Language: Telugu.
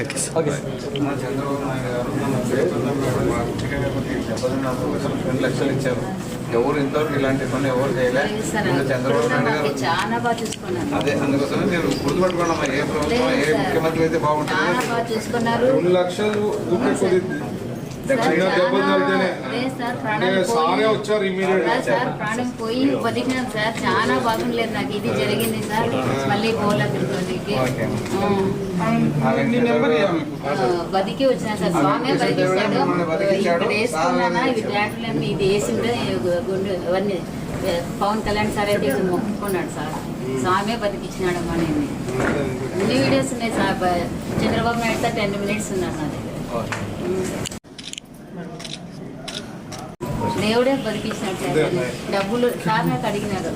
ఓకే సార్ మన చంద్రబాబు నాయుడు గారు మన మా అసలు రెండు లక్షలు ఇచ్చారు ఎవరు ఇంతవరకు ఇలాంటి పని ఎవరు చేయలే చంద్రబాబు నాయుడు గారు అదే అందుకోసమే నేను గుర్తుపెట్టుకున్నామా ఏ ప్రభుత్వం ఏ ముఖ్యమంత్రి అయితే బాగుంటుందో రెండు లక్షలు చిన్న తగిలితేనే సార్ వచ్చారు ఇమీడియట్ ప్రాణం పోయి బతికినాను సార్ చాలా బాగుండలేదు నాకు. ఇది జరిగింది సార్ మళ్ళీ బతికి వచ్చిన సార్ స్వామి బతికిస్తాడు. వేసుకున్నానా ఇది బ్యాటరీలన్నీ ఇది వేసిండే గుండె అవన్నీ పవన్ కళ్యాణ్ సార్ అయితే ఇది మొక్కుకున్నాడు సార్. స్వామి బతికిచ్చినాడమ్మా నేను అన్ని వీడియోస్ ఉన్నాయి sir. Chandrababu Naidu sir ten minutes ఉన్నారు నా దగ్గర. దేవుడే బతికించినట్టు డబ్బులు సార్ నాకు అడిగినారు.